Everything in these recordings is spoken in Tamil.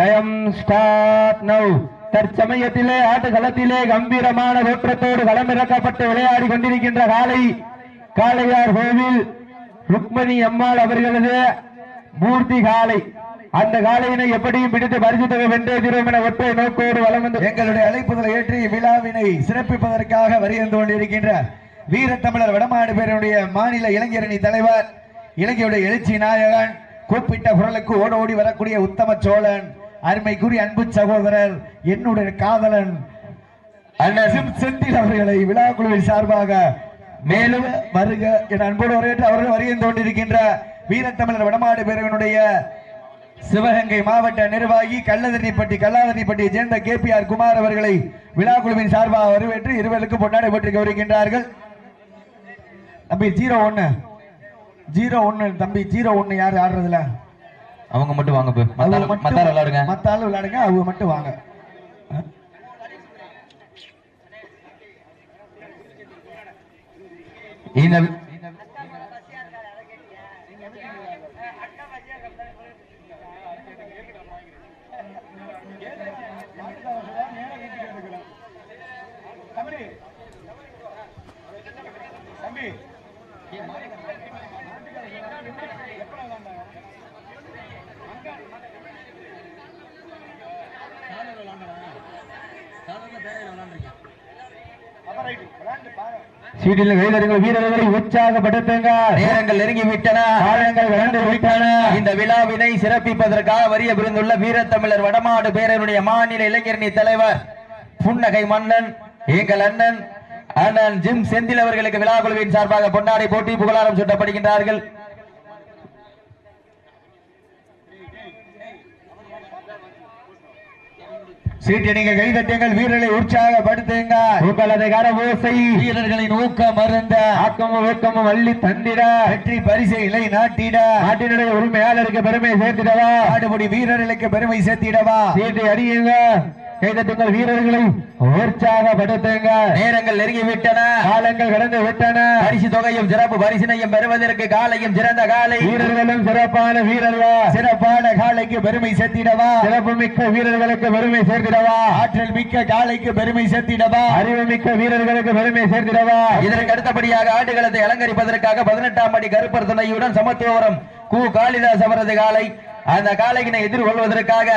டயம் ஸ்டார்ட் நவ் தற்சமயத்திலே ஆட்டுகளத்திலே கம்பீரமான தோற்றத்தோடு களமிறக்கப்பட்டு விளையாடி கொண்டிருக்கின்ற காலை காளையார் கோவில் ருக்மணி அம்மாள் அவர்களது மூர்த்தி காலை. அந்த காலையினை எப்படியும் பிடித்து பரிசு தொகை வென்றே தீரும் என ஒற்றை நோக்கோடு வளம் வந்து எங்களுடைய அழைப்புதலை ஏற்றி விழாவினை சிறப்பிப்பதற்காக வருகின்ற கொண்டிருக்கின்ற வீரத்தமிழர் வடமாடு பேரனுடைய மாநில இளைஞரணி தலைவர் இலங்கையுடைய எழுச்சி நாயகன் கூப்பிட்ட குரலுக்கு ஓட ஓடி வரக்கூடிய உத்தம சோழன் அருமைக்குரிய அன்பு சகோதரர் என்னுடைய காதலன் அண்ணன். செந்தில் அவர்களை விழா குழுவின் சார்பாக மேலும் வருக. என் அன்போடு வரவேற்று அவர்கள் வருகின்ற கொண்டிருக்கின்ற வீரத்தமிழர் வடமாடு பேரவனுடைய சிவகங்கை மாவட்ட நிர்வாகி கள்ளதண்ணிப்பட்டி கல்லாதண்ணிப்பட்டியை சேர்ந்த கே பி ஆர் குமார் அவர்களை விழா குழுவின் சார்பாக வரவேற்று இருவருக்கு பொன்னாடை போட்டு கௌரிக்கின்றார்கள் தம்பி ஜீரோ ஒன்னு. ஜீரோ ஒன்னு தம்பி ஜீரோ ஒன்னு யாரு ஆடுறதுல? அவங்க மட்டும் வாங்க போ அவங்க மத்தாள் மட்டும் மத்தாள் விளையாடுங்க. மத்த ஆளு விளையாடுங்க அவங்க மட்டும் வாங்க. இந்த சீட்டில் கைதறிகள் வீரர்களை உற்சாகப்படுத்துங்க. நேரங்கள் நெருங்கி விட்டன காலங்கள் விளையாண்டு விட்டன. இந்த விழாவினை சிறப்பிப்பதற்காக வரிய விருந்துள்ள வீரத்தமிழர் வடமாடு பேரனுடைய மாநில இளைஞரணி தலைவர் புன்னகை மன்னன் எங்கள் அண்ணன் அண்ணன் ஜிம் செந்தில் அவர்களுக்கு விழா குழுவின் சார்பாக பொன்னாடை போட்டி புகழாரம் சூட்டப்படுகின்றார்கள். சீட்டடிங்க கைதட்டுங்கள் வீரர்களை உற்சாகப்படுத்துங்க உங்களது கரவோசை வீரர்களின் ஊக்கம் மருந்த ஆக்கமும் ஊக்கமும் அள்ளி தந்திட. வெற்றி பரிசை இலை நாட்டிட. நாட்டினுடைய உரிமையாளருக்கு பெருமை சேர்த்திடவா? ஆடுபடி வீரர்களுக்கு பெருமை சேர்த்திடவா? சீட்டை அடியுங்க கைதட்டுங்கள் வீரர்களை உற்சாகப்படுத்துங்க நேரங்கள் நெருங்கி விட்டன காலங்கள் கடந்து விட்டன. பரிசு தொகையும் சிறப்பு பரிசினையும் பெறுவதற்கு காலையும் சிறந்த காலை. வீரர்களும் சிறப்பான வீரர்கள். சிறப்பான காலைக்கு பெருமை சேர்த்திடவா? சிறப்பு மிக்க வீரர்களுக்கு பெருமை சேர்த்திடவா? ஆற்றல் மிக்க காலைக்கு பெருமை சேர்த்திடவா? அறிவு மிக்க வீரர்களுக்கு பெருமை சேர்த்திடவா? இதற்கு அடுத்தபடியாக ஆடுகளத்தை அலங்கரிப்பதற்காக பதினெட்டாம் அடி கருப்பர் துணையுடன் சமத்துவபுரம் கு. காளிதாஸ் அவரது காலை. அந்த காலையினை எதிர்கொள்வதற்காக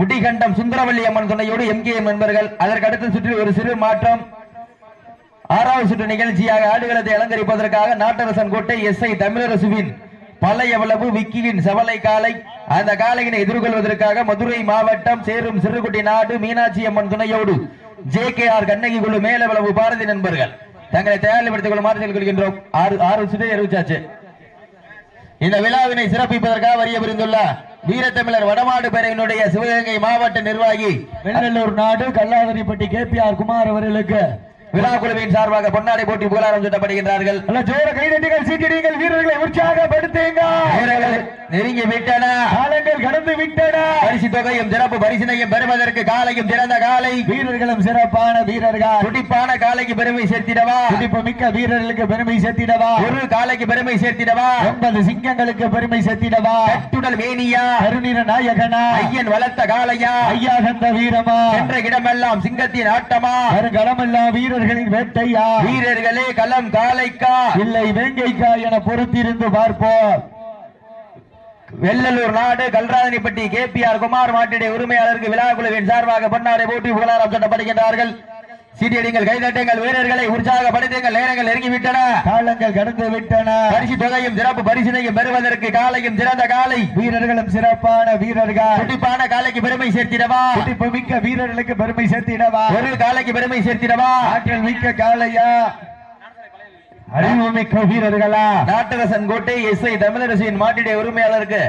முட்டிகண்டம் சுந்தரவல்லி அம்மன் துணையோடு எம்கேஎம் நண்பர்கள் அதற்கு அடுத்த சுற்றில் ஒரு சிறு மாற்றம். ஆறாவது சுற்று நிகழ்ச்சியாக ஆடுகளத்தை அலங்கரிப்பதற்காக நாட்டரசன் கோட்டை எஸ் ஐ தமிழரசுவின் பழைய வளவு விக்கியின் செவலை காலை அந்த காலையினை எதிர்கொள்வதற்காக மதுரை மாவட்டம் சேரும் சிறுகுட்டி நாடு மீனாட்சி அம்மன் துணையோடு ஜே கே ஆர் கண்ணகி குழு மேலவளவு பாரதி நண்பர்கள். தங்களை தயாரிப்படுத்திக் கொள்ளுமாறு கொள்கின்றோம் ஆறு ஆறு சுற்றை அறிவிச்சாச்சு இந்த விழாவினை சிறப்பிப்பதற்காக வரிய புரிந்துள்ள வீரத்தமிழர் வடமாடு பேரையினுடைய சிவகங்கை மாவட்ட நிர்வாகி வெள்ளலூர் நாடு கல்லாதரிப்பட்டி கே பி ஆர் குமார் அவர்களுக்கு விழா குழுவின் சார்பாக பொன்னாடை போட்டி புகழாரம் சூட்டப்படுகின்றார்கள். ஜோர சீட்டடிங்கள் வீரர்களை உற்சாகப்படுத்துங்க நெருங்கி விட்டன. காலங்கள் கடந்து விட்டன. பரிசு தொகையும் சிறப்பு பரிசினையும் பெறுவதற்கு காலையும் சிறந்த காலை. வீரர்களும் சிறப்பான வீரர்கள். துடிப்பான காலைக்கு பெருமை சேர்த்திடவா? துடிப்பு மிக்க வீரர்களுக்கு பெருமை சேர்த்திடவா? ஒரு காலைக்கு பெருமை சேர்த்திடவா? ஒன்பது சிங்கங்களுக்கு பெருமை சேர்த்திடவா? கட்டுடல் வேணியா கருநீர நாயகனா? ஐயன் வளர்த்த காளையா? ஐயா கந்த வீரமா? என்ற இடமெல்லாம் சிங்கத்தின் ஆட்டமா? வருகளமெல்லாம் வீரர்களின் வேட்டையா? வீரர்களே களம் காளைக்கா இல்லை வேங்கைக்கா என பொறுத்திருந்து பார்ப்போம். வெள்ளலூர் நாடு Kalrathanipatti K P R Kumar மாட்டிடைய உரிமையாளருக்கு விழா குழுவின் சார்பாக பொன்னாடை போட்டி புகழாரம் சட்டப்படுகின்றார்கள். சீட்டியடிங்கள் கைதட்டுங்கள் வீரர்களை உற்சாகப்படுத்துங்கள் நேரங்கள் நெருங்கிவிட்டன. காலங்கள் கடந்து விட்டன பரிசு தொகையும் சிறப்பு பரிசினையும் பெறுவதற்கு காலையும் சிறந்த காலை. வீரர்களும் சிறப்பான வீரர்கள். துடிப்பான காலைக்கு பெருமை சேர்த்திடவா? துடிப்பு மிக்க வீரர்களுக்கு பெருமை சேர்த்திடவா? ஒரு காலைக்கு பெருமை சேர்த்திடவா? ஆற்றல் மிக்க காளையா அறிவு மிக்க வீரர்களா? நாட்டரசன் கோட்டை எஸ் ஐ தமிழரசின் மாட்டிடைய உரிமையாளருக்கு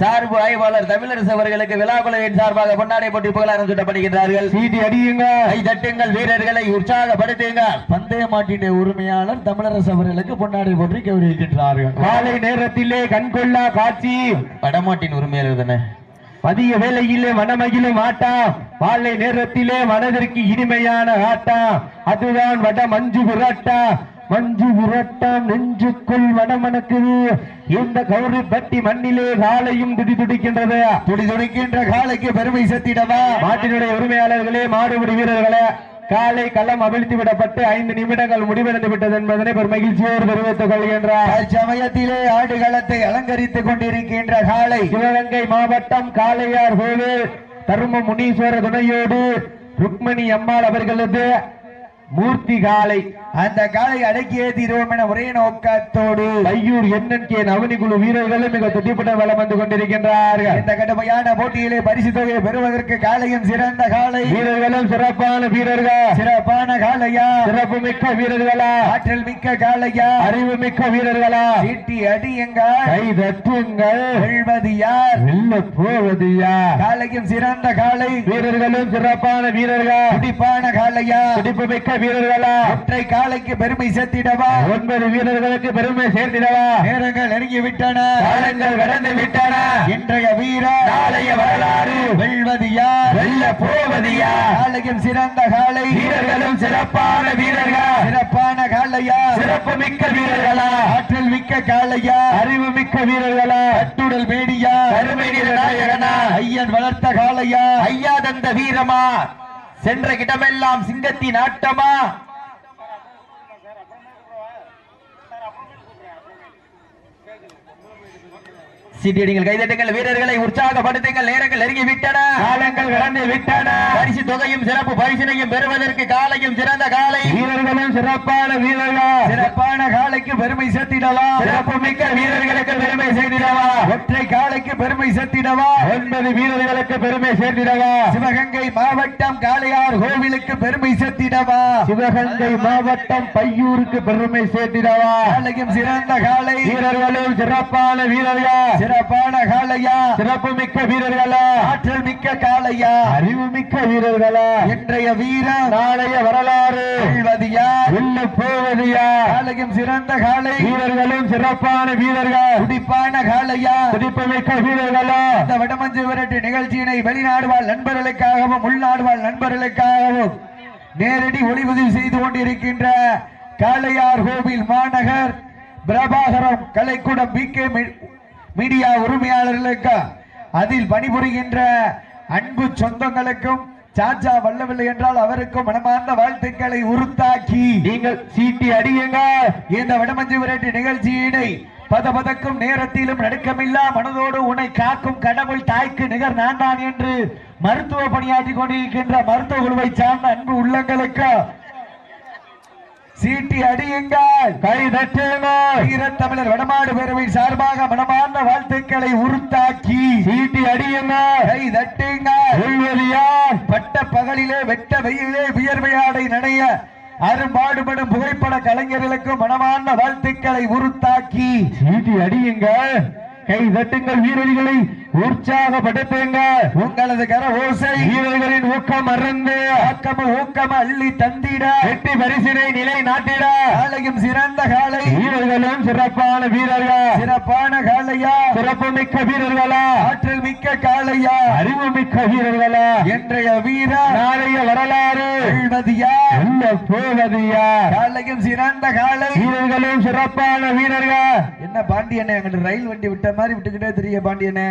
சார்பு ஆய்வாளர் தமிழரசு அவர்களுக்கு விழா குழுவின் சார்பாக பொன்னாடை போட்டி புகழாரம் சூட்டப்படுகின்றார்கள். சீட்டி அடியுங்க கை தட்டுங்கள் வீரர்களை உற்சாகப்படுத்துங்கள். பந்தய மாட்டினுடைய உரிமையாளர் தமிழரசு அவர்களுக்கு பொன்னாடை போற்றி கௌரவிக்கின்றார்கள். மாலை நேரத்திலே கண்கொள்ளா காட்சி. வடமாட்டின் உரிமையாளர் தானே மதிய வேளையிலே மனமகிழும் ஆட்டம் மாலை நேரத்திலே மனதிற்கு இனிமையான ஆட்டம் அதுதான் வட மஞ்சு விரட்டா. மஞ்சு விரட்டாம் நெஞ்சுக்குள் வடமணக்குது. இந்த கௌரி பட்டி மண்ணிலே காலையும் துடி துடிக்கின்றது. துடி துடிக்கின்ற காலைக்கு பெருமை சேர்த்திடவா மாட்டினுடைய உரிமையாளர்களே மாடுபிடி வீரர்களே காலை களம் அவிழ்த்து விடப்பட்டு ஐந்து நிமிடங்கள் முடிவடைந்து விட்டது என்பதனை ஒரு மகிழ்ச்சியோடு தெரிவித்துக் கொள்கின்றார். சமயத்திலே ஆடுகளத்தை அலங்கரித்துக் கொண்டிருக்கின்ற காலை சிவகங்கை மாவட்டம் காளையார் கோவில் தரும முனீஸ்வர துணையோடு ருக்மணி அம்மாள் அவர்களது மூர்த்தி காலை அந்த காலை அடக்கி ஏற்றிடுவோம் என ஒரே நோக்கத்தோடு ஐயூர் என்என்கே நவனி குழு வீரர்களும் மிக துடிப்புட வலம் வந்து கொண்டிருக்கின்றார்கள். இந்த கடுமையான போட்டியிலே பரிசு தொகையை பெறுவதற்கு காலையும் சிறந்த காலை. வீரர்களும் சிறப்பான வீரர்கள். சிறப்பான காலையா? சிறப்பு மிக்க வீரர்களா? ஆற்றல் மிக்க காலையா? அறிவு மிக்க வீரர்களா? சீட்டி அடியுங்கள். கை தட்டுங்கள். வெல்வது யார்? வெல்ல போவது யார்? காலையும் சிறந்த காலை. வீரர்களும் சிறப்பான வீரர்கள். துடிப்பான காலையா? துடிப்பு மிக்க வீரர்களா. ஒற்றை காலைக்கு பெருமை சேர்த்திடவா? ஒன்பது வீரர்களுக்கு பெருமை சேர்த்திடவா? நேரங்கள் நெருங்கி விட்டன. காலங்கள் கடந்து விட்டன. இன்றைய வீர நாளைய வரலாறு. வெல்வது யார்? வெல்ல போவது யார்? காலையும் சிறந்த காலை. வீரர்களும் சிறப்பான வீரர்கள். சிறப்பான காலையா? சிறப்பு மிக்க வீரர்களா? ஆற்றல் மிக்க காலையா? அறிவு மிக்க வீரர்களா? கட்டுடல் மேடியா? கருமை நாயகனா ஐயன் வளர்த்த காலையா? ஐயா தந்த வீரமா? சென்ற இடமெல்லாம் சிங்கத்தின் ஆட்டமா? சீட்டியடிங்கள் கைதட்டுங்கள் வீரர்களை உற்சாகப்படுத்துங்கள் நேரங்கள் நெருங்கி விட்டன காலங்கள் கடந்து விட்டன. பரிசு தொகையும் சிறப்பு பரிசினையும் பெறுவதற்கு காலையும் சிறந்த காலை. வீரர்களும் சிறப்பான வீரர்கள். சிறப்பான காலைக்கு பெருமை சேர்த்திடவா? சிறப்பு மிக்க வீரர்களுக்கு பெருமை சேர்த்திடவா? ஒற்றை காலைக்கு பெருமை சேர்த்திடவா? ஒன்பது வீரர்களுக்கு பெருமை சேர்த்திடவா? சிவகங்கை மாவட்டம் காளையார் கோவிலுக்கு பெருமை சேர்த்திடவா? சிவகங்கை மாவட்டம் பையூருக்கு பெருமை சேர்த்திடவா? காலையும் சிறந்த காலை. வீரர்களும் சிறப்பான வீரர்கள். சிறப்பான காளையா. சிறப்பு மிக்க வீரர்களா. ஆற்றல் மிக்க காளையா. அறிவு மிக்க வீரர்களா. இன்றைய வீரன் நாளைய வரலாறு. வெல்வது யார் வெல்ல போவது யார் காலையும் சிறந்த காளை. வீரர்களும் சிறப்பான வீரர்கள். துடிப்பான காளையா. துடிப்பு மிக்க வீரர்களா. இந்த வடமஞ்சு விரட்டு நிகழ்ச்சியினை வெளிநாடு வாழ் நண்பர்களுக்காகவும் உள்நாடு வாழ் நண்பர்களுக்காகவும் நேரடி ஒளிபதிவு செய்து கொண்டிருக்கின்ற காளையார் கோவில் மாநகர் பிரபாகரம் கலைக்கூடம் பி கே மீடியா உரிமையாளர்களுக்கு அதில் பணிபுரிகின்ற அன்பு சொந்தங்களுக்கும் சாச்சா வல்லவில்லை என்றால் அவருக்கும் மனமார்ந்த வாழ்த்துக்களை உறுத்தாக்கி நீங்கள் சீட்டி அடியுங்க. இந்த வடமஞ்சு விரட்டு நிகழ்ச்சியினை பத பதக்கும் நேரத்திலும் நடுக்கமில்லா மனதோடு உன்னை காக்கும் கடவுள் தாய்க்கு நிகர் நான் தான் என்று மருத்துவ பணியாற்றி கொண்டிருக்கின்ற மருத்துவ குழுவை சார்ந்த அன்பு உள்ளங்களுக்கு சீட்டி அடியுங்கள். கை தட்டுங்க. வீரத்தமிழர் வடமாடு பேரவை சார்பாக மனமார்ந்த வாழ்த்துக்களை உறுத்தாக்கி சீட்டி அடியுங்க. கை தட்டுங்கள் யார் பட்ட பகலிலே வெட்ட வெயிலே வியர்வையாடை நனைய அரும்பாடுபடும் புகைப்பட கலைஞர்களுக்கு மனமார்ந்த வாழ்த்துக்களை உறுத்தாக்கி சீட்டி அடியுங்க. கை தட்டுங்கள் வீரர்களை. உற்சாகப்படுத்துங்க. உங்களது கர ஓசை வீரர்களின் ஊக்கம் மறந்து ஆக்கம ஊக்கம அள்ளி தந்திட. வெற்றி பரிசினை நிலை நாட்டிட காலையும் சிறந்த காலை. வீரர்களும் சிறப்பான வீரர்கள். சிறப்பான காளையா சிறப்பு மிக்க வீரர்களா. ஆற்றல் மிக்க காளையா அறிவு மிக்க வீரர்களா. இன்றைய வீரா. நாளைய வரலாறு. வெல்வதியா வெல்ல போவது யார் காலையும் சிறந்த காலை. வீரர்களும் சிறப்பான வீரர்கள். என்ன பாண்டியண்ணே எங்கிட்ட ரயில் வண்டி விட்ட மாதிரி விட்டுக்கிட்டே தெரிய பாண்டியண்ணே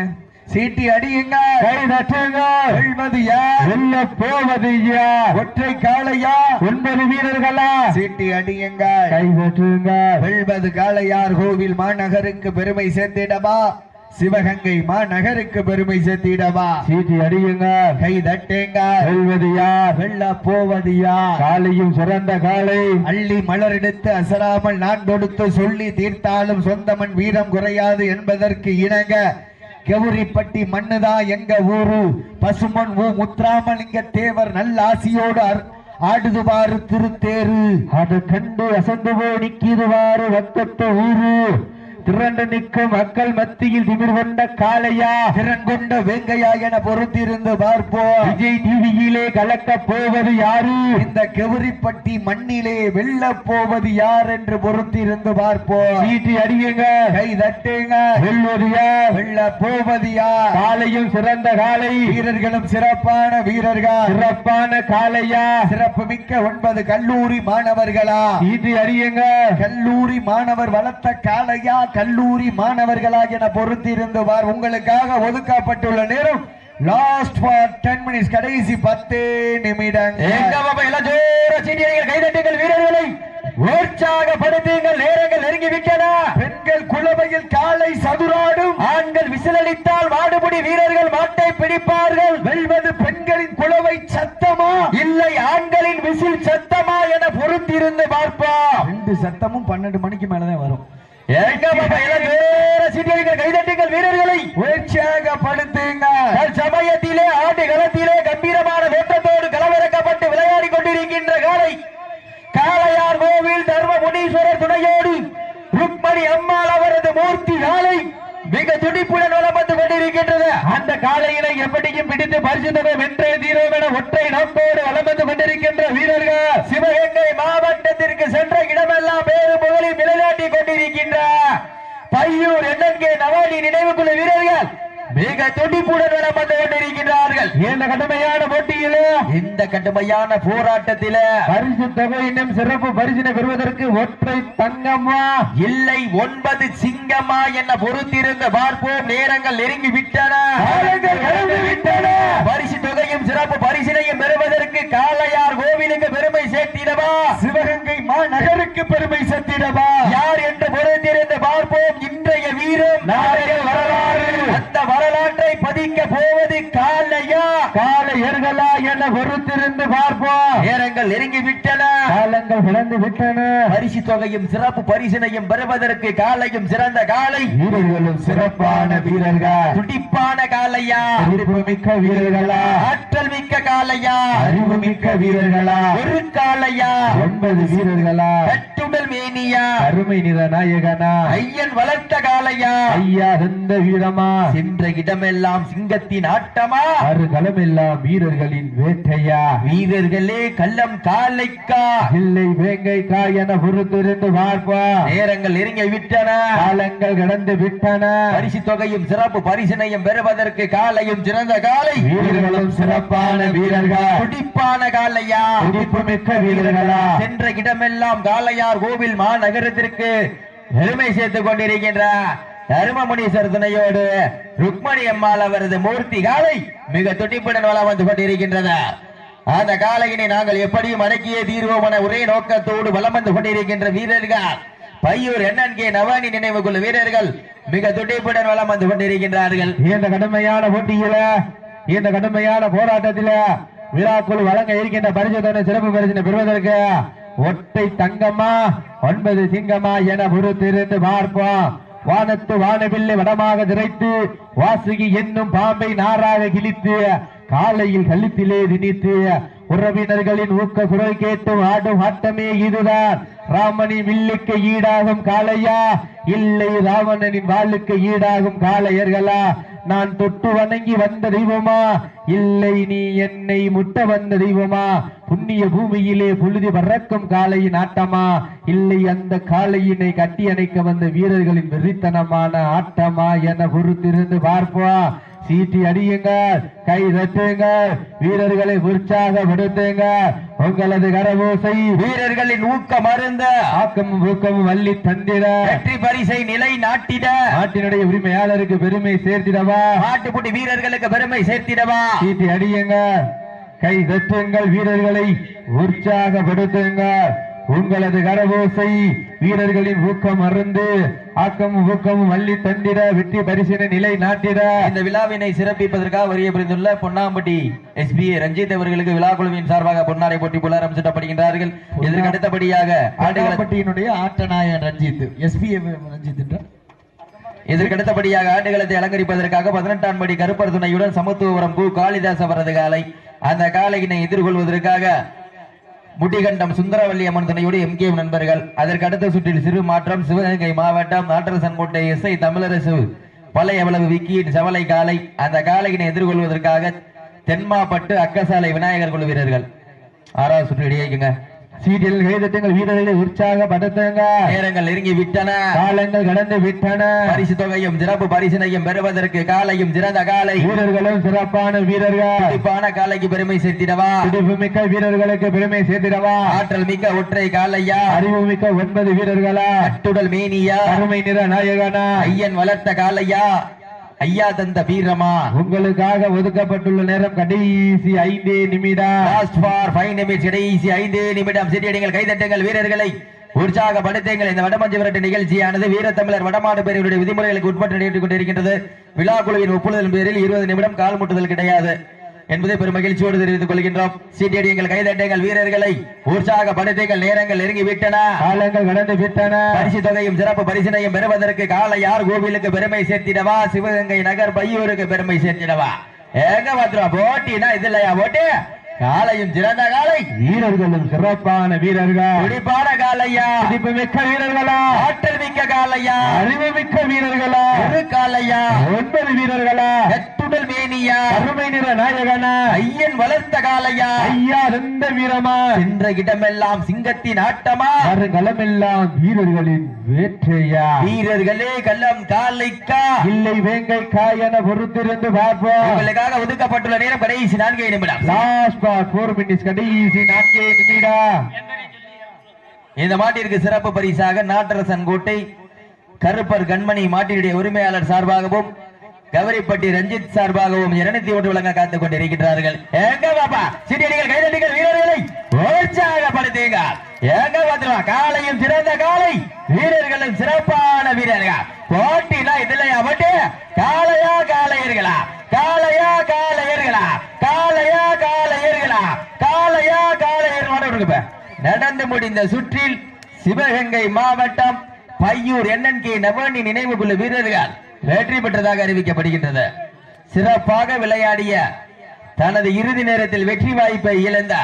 சீட்டி அடியுங்க. கை தட்டுங்க. வெல்வது யார் வெல்ல போவது யார் ஒற்றை காளையா? ஒன்பது வீரர்களா? சீட்டி அடியுங்க. கை தட்டுங்க. வெல்வது காளையார் கோவில் மாநகருக்கு பெருமை சேர்த்திடவா? சிவகங்கை மாநகருக்கு பெருமை சேர்த்திடவா? சீட்டி அடியுங்க. கை தட்டுங்க. வெல்வது யார் வெல்ல போவது யார் காலையும் சிறந்த காலை அள்ளி மலர் எடுத்து அசராமல் நான் கொடுத்து சொல்லி தீர்த்தாலும் சொந்தமன் வீரம் குறையாது என்பதற்கு இணங்க கெவுரிப்பட்டி மண்ணுதான் எங்க ஊரு? பசுமன் ஊ முத்துராமலிங்க தேவர் நல்ல ஆசியோடு ஆடுதுவாறு திருத்தேரு அது கண்டு அசந்து போய் நிக்கிதுவாறு ரத்தத்து ஊரு. திரண்டு நிற்கும் மக்கள் மத்தியில் திமிர் கொண்ட காளையா திறன் கொண்ட வெங்கையா என பொறுத்திருந்து பார்ப்போம். விஜய் டிவியிலே கலக்க போவது யாரு? இந்த கெவுரிப்பட்டி மண்ணிலே வெல்ல போவது யார் என்று பொறுத்திருந்து பார்ப்போம். வீட்டு அடியுங்க கை தட்டுங்க வெல்வது யார்? வெல்ல போவது யார்? காலையும் சிறந்த காலை வீரர்களும் சிறப்பான வீரர்கள். சிறப்பான காளையா? சிறப்பு மிக்க ஒன்பது கல்லூரி மாணவர்களா? வீட்டு அடியுங்க கல்லூரி மாணவர் வளர்த்த காளையா கல்லூரி மாணவர்களா என பொறுத்திருந்து பார் உங்களுக்காக ஒதுக்கப்பட்டுள்ள நேரம் லாஸ்ட் ஃபார் டென் மினிட்ஸ் கடைசி பத்து சீட்டியடிகள் கைதட்டுங்கள் வீரர்களை. உற்சாகப்படுத்துங்கள். நேரங்கள் நெருங்கி விட்டன பெண்கள் குளவையில் காலை சதுராடும். ஆண்கள் விசிலடித்தால் மாடுபிடி வீரர்கள் மாட்டை பிடிப்பார்கள். வெல்வது பெண்களின் குளவை சத்தமா? இல்லை ஆண்களின் விசில் சத்தமா என பொறுத்திருந்து பார்ப்போம். ரெண்டு சத்தமும் பன்னெண்டு மணிக்கு மேலதான் வரும். சீட்டியடிகள் கைதட்டுங்கள் வீரர்களை உற்சாகப்படுத்துங்க சமயத்திலே ஆட்டு களத்திலே கம்பீரமான தோட்டத்தோடு களமிறக்கப்பட்டு விளையாடி கொண்டிருக்கின்ற காலை காளையார் கோவில் தர்ம முனீஸ்வரர் துணையோடு ருக்மணி அம்மாள் அவரது மூர்த்தி காலை மிக துடிப்புடன் வலம் வந்து காலையில எப்படியும் பிடித்து பரிசுத்தவை வென்றே தீரோம் என ஒற்றை நம்போடு வளம் வந்து கொண்டிருக்கின்ற வீரர்கள் சிவகங்கை மாவட்டத்திற்கு சென்ற இடமெல்லாம் பேரு புகழில் நிலைநாட்டி கொண்டிருக்கின்ற பையூர் என்என்கே நவானி நினைவுக்குள்ள வீரர்கள். மிக துடிப்புடன் வலம் வந்து கொண்டிருக்கின்றார்கள் இந்த கடுமையான போட்டியிலே இந்த கடுமையான போராட்டத்தில பரிசு தொகை இன்னும் சிறப்பு பரிசினை பெறுவதற்கு ஒற்றை தங்கம்மா. இல்லை ஒன்பது சிங்கமா என்ன பொறுத்திருந்த பார்ப்போம். நேரங்கள் நெருங்கி விட்டன. பரிசு தொகையும் சிறப்பு பரிசினையும் பெறுவதற்கு காளையார் கோவிலுக்கு பெருமை சேர்த்திடவா? சிவகங்கை மாநகருக்கு பெருமை சத்திடவா யார் என்று பொறுத்திருந்து பார்ப்போம். இன்றைய வீரம் நாளைய வரலாறு. அந்த வரலாற்றை பதிக்க போவது காளையா காளையர்களா என பொறுத்திருந்து பார்ப்போம். நேரங்கள் நெருங்கி விட்டன காலங்கள் கடந்து விட்டன பரிசு தொகையும் சிறப்பு பரிசினையும் பெறுவதற்கு காளையும் சிறந்த காளை வீரர்களும் சிறப்பான வீரர்கள்? துடிப்பான காளையா அறிவு மிக்க வீரர்களா? ஆற்றல் மிக்க காளையா அறிவு மிக்க வீரர்களா? ஒரு காளையா ஒன்பது வீரர்களா? கட்டுடல் மேனியா? அருமை நிற நாயகனா ஐயன் வளர்த்த காளையா ஐயா இருந்த வீரமா? சென்ற இடமெல்லாம் சிங்கத்தின் ஆட்டமா? ஆறு களமெல்லாம் வீரர்களின் வேட்டையா? வீரர்களே கள்ளம் காளைக்கா இல்லை வேங்கை என பொறுத்திருந்து பார்ப்பா. நேரங்கள் நெருங்கி விட்டன. காலங்கள் கடந்து விட்டன. பரிசு தொகையும் சிறப்பு பரிசினையும் பெறுவதற்கு காளையும் சிறந்த காளை வீரர்களும் சிறப்பான வீரர்கள். துடிப்பான காளையா துடிப்பு மிக்க வீரர்களா? சென்ற இடமெல்லாம் காளையார் கோவில் மாநகரத்திற்கு பெருமை சேர்த்துக் கொண்டிருக்கின்ற தருமமுனி துணையோடு ருக்மணி அம்மாள் அவரது மூர்த்தி காலை மிக துடிப்புடன் வளம் வந்து கொண்டிருக்கின்றது. அந்த காலையினை நாங்கள் எப்படியும் அடக்கியே தீர்வோம் என ஒரே நோக்கத்தோடு வலம் வந்து கொண்டிருக்கின்ற வீரர்கள். பையூர் என்என்கே நவானி நினைவு கொள்ள வீரர்கள் மிக துடிப்புடன் வளம் வந்து கொண்டிருக்கின்றார்கள். இந்த கடுமையான போட்டியில இந்த கடுமையான போராட்டத்தில விழாக்குழு வழங்க இருக்கின்ற பரிசோதனை சிறப்பு பரிசனை பெறுவதற்கு ஒற்றை தங்கம்மா ஒன்பது சிங்கம்மா என பொறுத்திருந்து பார்ப்போம். வானத்து வானவில்லை வடமாக திரைத்து வாசுகி என்னும் பாம்பை நாராக கிழித்து காலையில் கழுத்திலே திணித்து உறவினர்களின் ஊக்க குரல் கேட்டும் ஆடும் ஆட்டமே இதுதான். ராமனின் வில்லுக்கு ஈடாகும் காளையா? இல்லை ராவணனின் வாளுக்கு ஈடாகும் காளையர்களா? நான் தொட்டு வணங்கி வந்த தெய்வமா? இல்லை நீ என்னை முட்ட வந்த தெய்வமா? புண்ணிய பூமியிலே புழுதி பறக்கும் காளையின் ஆட்டமா? இல்லை அந்த காளையினை கட்டி அணைக்க வந்த வீரர்களின் வெறித்தனமான ஆட்டமா என பொறுத்திருந்து பார்ப்பா சீட்டி அடியுங்கள் கை தட்டுங்கள் வீரர்களை உற்சாகப்படுத்துங்க உங்களது கரவோசை வீரர்களின் ஊக்கம் அருந்த ஆக்கமும் ஊக்கமும் அள்ளி தந்திட. வெற்றி பரிசை நிலை நாட்டிட. நாட்டினுடைய உரிமையாளருக்கு பெருமை சேர்த்திடவா. நாட்டுப்புட்டி வீரர்களுக்கு பெருமை சேர்த்திடவா. சீட்டி அடியுங்க கை தட்டுங்கள் வீரர்களை உற்சாகப்படுத்துங்கள் உங்களது கரவோசை வீரர்களின் ஊக்கம் அருந்து ஆக்கமும் ஊக்கமும் அள்ளி தந்திட வெற்றி பரிசின நிலை நாட்டிட. இந்த விழாவினை சிறப்பிப்பதற்காக வரிய புரிந்துள்ள பொன்னாம்பட்டி எஸ்பி ரஞ்சித் அவர்களுக்கு விழா குழுவின் சார்பாக பொன்னாடை போட்டி புலரம் சுட்டப்படுகின்றார்கள். இதற்கு அடுத்தபடியாக ஆடுகள ஆடுகளப்பட்டியினுடைய ஆட்டநாயகன் ரஞ்சித் எஸ்பி ரஞ்சித் என்ற. இதற்கு அடுத்தபடியாக ஆடுகளத்தை அலங்கரிப்பதற்காக பதினெட்டாம் படி கருப்பர் துணையுடன் சமத்துவபுரம் கு. காளிதாஸ் அவரது காலை அந்த காலையினை எதிர்கொள்வதற்காக முட்டிகண்டம் சுந்தரவல்லி அம்மன் துணையோடு எம்கே நண்பர்கள். அதற்கு அடுத்த சுற்றில் சிறு மாற்றம் சிவகங்கை மாவட்டம் நாட்டரசன்கோட்டை எஸ்ஐ தமிழரசு பழைய எவ்வளவு விக்கியின் சவலை காலை. அந்த காலையினை எதிர்கொள்வதற்காக தென்மாப்பட்டு அக்கசாலை விநாயகர் குழு வீரர்கள். ஆறாவது சுற்று இடையேக்குங்க சீட்டில் கைதட்டுங்கள் வீரர்களை உற்சாகப்படுத்துங்க நேரங்கள் நெருங்கி விட்டன. காலங்கள் கடந்து விட்டன. பரிசு தொகையும் சிறப்பு பரிசினையும் பெறுவதற்கு காலையும் சிறந்த காலை. வீரர்களும் சிறப்பான வீரர்கள். துடிப்பான காலைக்கு பெருமை சேர்த்திடவா? துடிப்பு மிக்க வீரர்களுக்கு பெருமை சேர்த்திடவா? ஆற்றல் மிக்க ஒற்றை காலையா? அறிவு மிக்க ஒன்பது வீரர்களா? அட்டுடல் மேனியா? அருமை நிற நாயகனா? ஐயன் வளர்த்த காலையா? ஐயா தந்த வீரமா? உங்களுக்காக ஒதுக்கப்பட்டுள்ள நேரம் கடைசி ஐந்தே நிமிடம். லாஸ்ட் ஃபார் ஃபைவ் நிமிட்ஸ் கடைசி ஐந்து நிமிடம். சிறியடிகள் கைதட்டுங்கள் வீரர்களை. உற்சாகப்படுத்துங்கள். இந்த வடமஞ்சு விரட்டு நிகழ்ச்சியானது வீரத்தமிழர் வடமாடு பேரினுடைய விதிமுறைகளுக்கு உட்பட்டு நடைபெற்றுக் கொண்டிருக்கின்றது. விழா குழுவின் ஒப்புதல் பேரில் இருபது நிமிடம் கால் முட்டுதல் கிடையாது. என்பதை பெரும் மகிழ்ச்சியோடு தெரிவித்துக் கொள்கின்றோம். சீட்டியடிங்கள் கைதட்டுங்கள் வீரர்களை உற்சாகப்படுத்துங்கள் நேரங்கள் நெருங்கி விட்டன. காலங்கள் கடந்து விட்டன. பரிசு தொகையும் சிறப்பு பரிசினையும் பெறுவதற்கு காலை யார் கோவிலுக்கு பெருமை சேர்த்திடவா? சிவகங்கை நகர் பையூருக்கு பெருமை சேர்த்திடவா? எங்க பாத்துருவா போட்டினா இது இல்லையா போட்டி? காலையும் சிறந்த காலை வீரர்களும் சிறப்பான வீரர்கள். துடிப்பான காலையா துடிப்பு மிக்க வீரர்களா. ஆற்றல் மிக்க காலையா அறிவு மிக்க வீரர்களா. ஒரு காலையா ஒன்பது வீரர்களா. எத்துடல் மேனியா. அருமை நிற நாயகனா. ஐயன் வளர்த்த காலையா ஐயா ரெந்த வீரமா. சென்ற இடமெல்லாம் சிங்கத்தின் ஆட்டமா. களமெல்லாம் வீரர்களின் வேற்றையா. வீரர்களே கள்ளம் காலைக்கா இல்லை வேங்கை காயன பொறுத்திருந்து பார்ப்போம். உங்களுக்காக ஒதுக்கப்பட்டுள்ள நேரம் கடைசி நான்கே நிமிடம். லாஸ்ட் பார் போர் மினிட்ஸ் கடைசி நான்கே நிமிடம் இந்த மாட்டிற்கு சிறப்பு பரிசாக நாட்டரசன் கோட்டை கருப்பர் கண்மணி மாட்டினுடைய உரிமையாளர் சார்பாகவும் கவரிப்பட்டி ரஞ்சித் சார்பாகவும் இருநூத்தி ஓட்டு வழங்க காத்துக் கொண்டிருக்கிறார்கள் எங்க பாப்பா? சிட்டியடிகள் கைதடிகள் வீரர்களை உற்சாகப்படுத்துங்க. எங்க பாத்துருவா காலையும் சிறந்த காலை வீரர்களும் சிறப்பான வீரர்கள் போட்டினா இதுலயா போட்டு காளையா காளையர்களா காளையா காளையர்களா காளையா காளையர்களா காளையா காளையர் மாட விடுங்க இந்த சுற்றில் சிவகங்கை மாவட்டம் பையூர் என்என் கே நவனி நினைவு குழு வீரர்கள் வெற்றி பெற்றதாக அறிவிக்கப்படுகின்றது. சிறப்பாக விளையாடிய தனது இறுதி நேரத்தில் வெற்றி வாய்ப்பை இழந்த